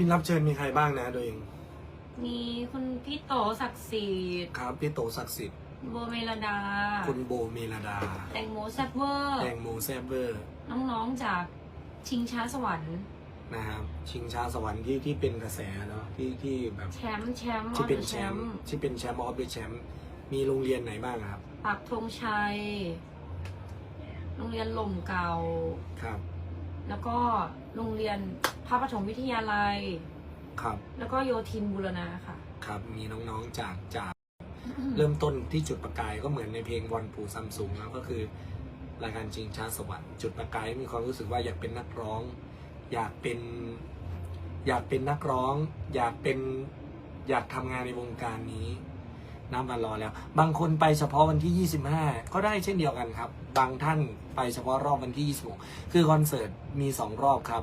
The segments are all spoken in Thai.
บินรับเชิญมีใครบ้างนะตัวเองมีคุณพี่โตศักดิ์สิทธิ์ครับพี่โตศักดิ์สิทธิ์โบเมลดา คุณโบเมลดา แตงโมแซบเวอร์ แตงโมแซบเบอร์ น้องๆจากชิงช้าสวรรค์นะครับชิงช้าสวรรค์ที่ที่เป็นกระแสเนาะที่ที่แบบแชมป์แชมป์ที่เป็นออดแชมป์ที่เป็นแชมป์ออฟเดอะแชมป์มีโรงเรียนไหนบ้างครับปักธงชัย โรงเรียนหล่มเก่าครับ แล้วก็โรงเรียนพระปฐมวิทยาลัย ครับ แล้วก็โยธินบุรณาค่ะ ครับ มีน้องๆจากจากเริ่มต้นที่จุดประกายก็เหมือนในเพลงวันปู่ซัมซุงนะก็คือ รายการจริงชาสวรรค์จุดประกายมีความรู้สึกว่าอยากเป็นนักร้อง อยากเป็น อยากเป็นนักร้อง อยากเป็นอยากทำงานในวงการนี้ น้ำมารอแล้ว บางคนไปเฉพาะวันที่ 25 ก็ได้เช่นเดียวกันครับ บางท่านไปเฉพาะรอบวันที่ 26 คือคอนเสิร์ตมี 2 รอบครับ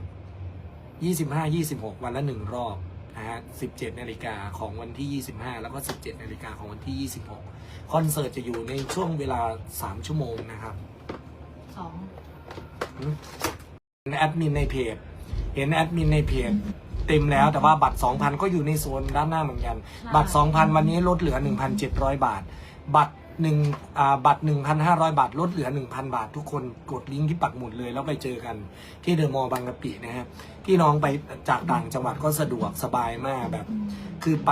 25 26 วันละ 1 รอบนะฮะ17 นาฬิกาของวันที่ 25 แล้วก็ 17 นาฬิกาของวันที่ 26 คอนเสิร์ตจะอยู่ในช่วงเวลา 3 ชั่วโมงนะครับสองเห็นแอดมินในเพจ เห็นแอดมินในเพจ เต็มแล้วแต่ว่าบัตร 2,000 ก็อยู่ในโซนด้านหน้าเหมือนกัน บัตร 2,000 วันนี้ลดเหลือ 1,700 บาท บัตรหนึ่งอ่าบัตร 1,500 บาท ลดเหลือ 1,000 บาท ทุกคนกดลิงก์ที่ปักหมุดเลย แล้วไปเจอกันที่เดอะมอลล์บางกะปินะฮะพี่น้องไปจากต่างจังหวัดก็สะดวกสบายมากแบบ คือไป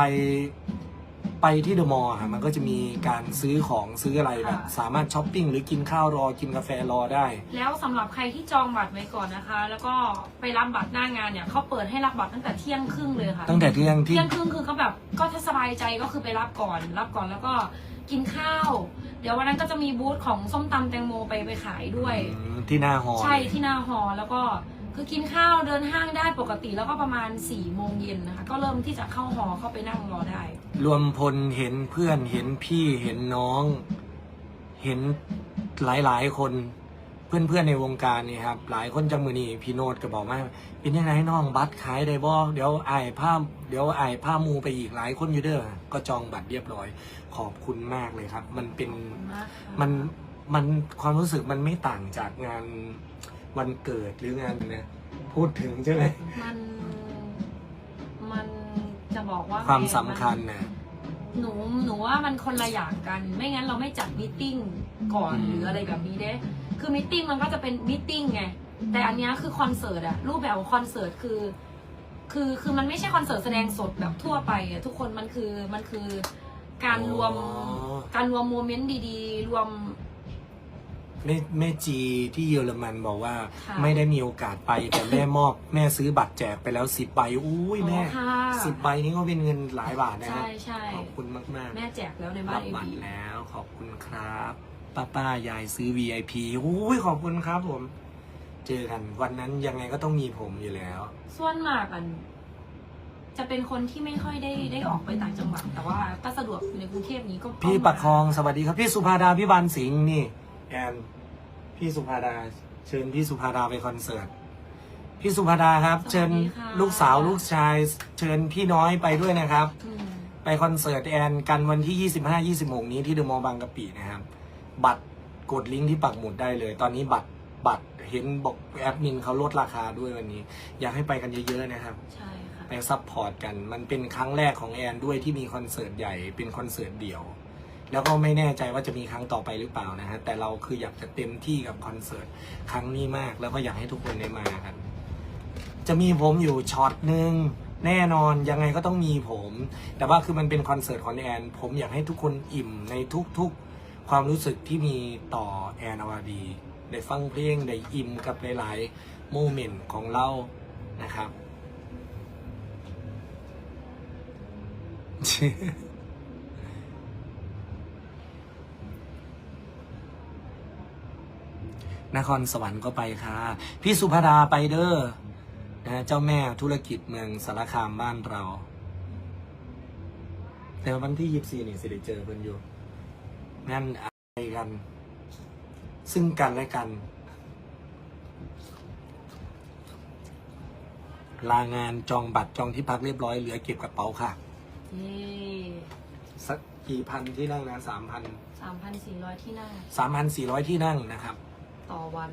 ไปที่เดอะมอลล์อะมันก็จะมีการซื้อของซื้ออะไรแบบสามารถช้อปปิ้งหรือกินข้าวรอกินกาแฟรอได้ แล้วสำหรับใครที่จองบัตรไว้ก่อนนะคะ แล้วก็ไปรับบัตรหน้างานเนี่ยเขาเปิดให้รับบัตรตั้งแต่เที่ยงครึ่งเลยค่ะ ตั้งแต่เที่ยงที่ เที่ยงครึ่งคือเขาแบบก็ถ้าสบายใจก็คือไปรับก่อน รับก่อนแล้วก็กินข้าว เดี๋ยววันนั้นก็จะมีบูธของส้มตำแตงโมไปไปขายด้วยอืมที่หน้าฮอลล์ใช่ที่หน้าหอแล้วก็ คือกินข้าวเดินห้างได้ปกติแล้วก็ประมาณ4ี่โมงเย็นนะคะ ก็เริ่มที่จะเข้าหอเข้าไปนั่งรอได้ รวมพลเห็นเพื่อนเห็นพี่เห็นน้อง เห็นหลายๆ คนเพื่อนๆในวงการนี่ครับ หลายคนจังมือนี่พี่โนดก็บอกว่าเป็นยังไงน้องบัตรขายได้บ่เดี๋ยวไอ้ายผ้าเดี๋ยวไอ้ายผ้ามูไปอีกหลายคนอยู่เด้อก็จองบัตรเรียบร้อย ขอบคุณมากเลยครับ มันเป็นมันมันความรู้สึกมันไม่ต่างจากงาน วันเกิดหรืองานนะพูดถึงใช่ไหมมันมันจะบอกว่าความสำคัญนะ หนูหนูว่ามันคนละอย่างกัน ไม่งั้นเราไม่จัดมิทติ้งก่อนอืม หรืออะไรแบบนี้เด้ คือมิทติ้งมันก็จะเป็นมิทติ้งไงแต่อันเนี้ยคือคอนเสิร์ตอะรูปแบบของคอนเสิร์ตคือ คือคือมันไม่ใช่คอนเสิร์ตแสดงสดแบบทั่วไปอะทุกคนมันคือมันคือการรวม อ๋อ การรวมโมเมนต์ดีๆ รวม แม่แม่จีที่เยอรมันบอกว่า ค่ะไม่ได้มีโอกาสไป แต่แม่มอบแม่ซื้อบัตรแจกไปแล้วสิบใบอุ้ยแม่อ๋อค่ะ สิบใบนี้ก็เป็นเงินหลายบาทนะใช่ฮะใช่ขอบคุณมากแม่แจกแล้วในๆบ้ารันบเอบัตบีรแล้วขอบคุณครับ ป้าป้ายายซื้อ VIP อุ้ยขอบคุณครับผม เจอกันวันนั้นยังไงก็ต้องมีผมอยู่แล้ว ส่วนมากอัน จะเป็นคนที่ไม่ค่อยได้ได้ออกไปต่างจังหวัดแต่ว่าก็สะดวกอยู่ในกรุงเทพนี้ก็พี่ประคองสวัสดีครับ พี่สุภาดาพี่บานสิงห์นี่ แอน พี่สุภาดา เชิญพี่สุภาดาไปคอนเสิร์ตพี่สุภาดาครับ เชิญลูกสาวลูกชาย เชิญพี่น้อยไปด้วยนะครับอืมไปคอนเสิร์ตแอนกันวันที่ 25 26 นี้ที่เดอะมอลล์บางกะปินะครับ บัตรกดลิงก์ที่ปักหมุดได้เลย ตอนนี้บัตรบัตรเห็นบอกแอดมินเขาลดราคาด้วยวันนี้ อยากให้ไปกันเยอะๆนะครับ ใช่ค่ะ ไปซัพพอร์ตกัน มันเป็นครั้งแรกของแอนด้วยที่มีคอนเสิร์ตใหญ่เป็นคอนเสิร์ตเดี่ยว แล้วก็ไม่แน่ใจว่าจะมีครั้งต่อไปหรือเปล่านะฮะแต่เราคืออยากจะเต็มที่กับคอนเสิร์ตครั้งนี้มาก แล้วก็อยากให้ทุกคนได้มากันจะมีผมอยู่ช็อตหนึ่งแน่นอนยังไงก็ต้องมีผม แต่ว่าคือมันเป็นคอนเสิร์ตของแอน ผมอยากให้ทุกคนอิ่มในทุกๆ ความรู้สึกที่มีต่อแอนอวาดีได้ฟังเพลงได้อิ่มกับหลายๆโมเมนต์ของเรานะครับ นครสวรรค์ก็ไปค่ะ พี่สุภาดาไปเด้อนะเจ้าแม่ธุรกิจเมืองสารคามบ้านเรา แต่วันที่ยีิบสี่นี่สิได้เจอเพิ่นอยู่งั้นอะไรกัน ซึ่งกันและกัน ลางานจองบัตรจองที่พักเรียบร้อยเหลือเก็บกระเป๋าค่ะเย่สักกี่พันที่นั่งนะสามพันสามพันสี่ร้อยที่นั่งสามพันสี่ร้อยที่นั่งนะครับ ต่อวัน